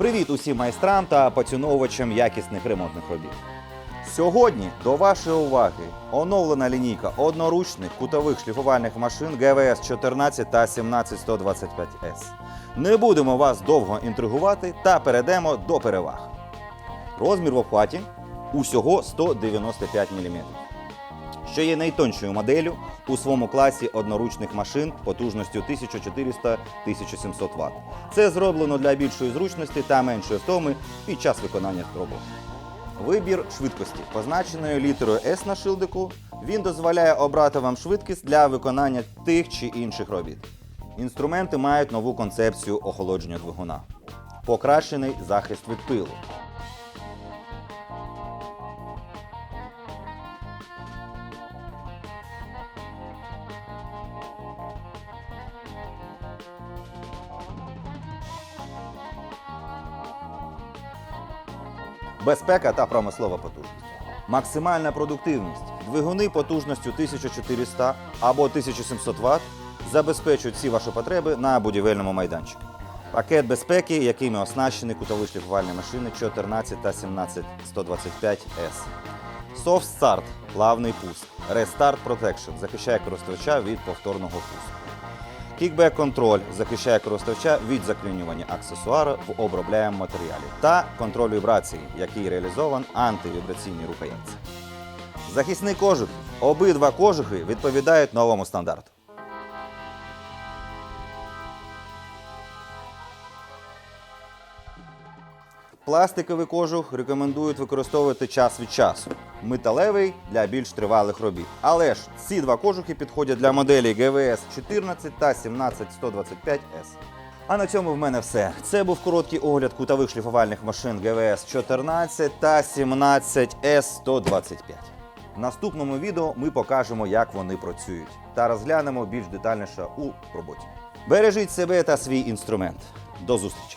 Привіт усім майстрам та поціновувачам якісних ремонтних робіт. Сьогодні до вашої уваги оновлена лінійка одноручних кутових шліфувальних машин ГВС 14 та 17125S. Не будемо вас довго інтригувати та перейдемо до переваг. Розмір в обхваті усього 195 мм, що є найтоншою моделлю у своєму класі одноручних машин потужністю 1400-1700 Вт. Це зроблено для більшої зручності та меншої втоми під час виконання роботи. Вибір швидкості, позначеною літерою S на шилдику, він дозволяє обрати вам швидкість для виконання тих чи інших робіт. Інструменти мають нову концепцію охолодження двигуна, покращений захист від пилу. Безпека та промислова потужність. Максимальна продуктивність. Двигуни потужністю 1400 або 1700 Вт забезпечують всі ваші потреби на будівельному майданчику. Пакет безпеки, якими оснащені кутові шліфувальні машини 14 та 17 125 s Soft Start – плавний пуск. Restart Protection захищає користувача від повторного пуску. Кікбек контроль захищає користувача від заклінювання аксесуару в обробляємому матеріалі та контроль вібрації, який реалізован антивібраційній рукоятці. Захисний кожух. Обидва кожухи відповідають новому стандарту. Пластиковий кожух рекомендують використовувати час від часу. Металевий для більш тривалих робіт. Але ж ці два кожухи підходять для моделі ГВС 14 та 17125S. А на цьому в мене все. Це був короткий огляд кутових шліфувальних машин ГВС 14 та 17S125. В наступному відео ми покажемо, як вони працюють, та розглянемо більш детальніше у роботі. Бережіть себе та свій інструмент. До зустрічі!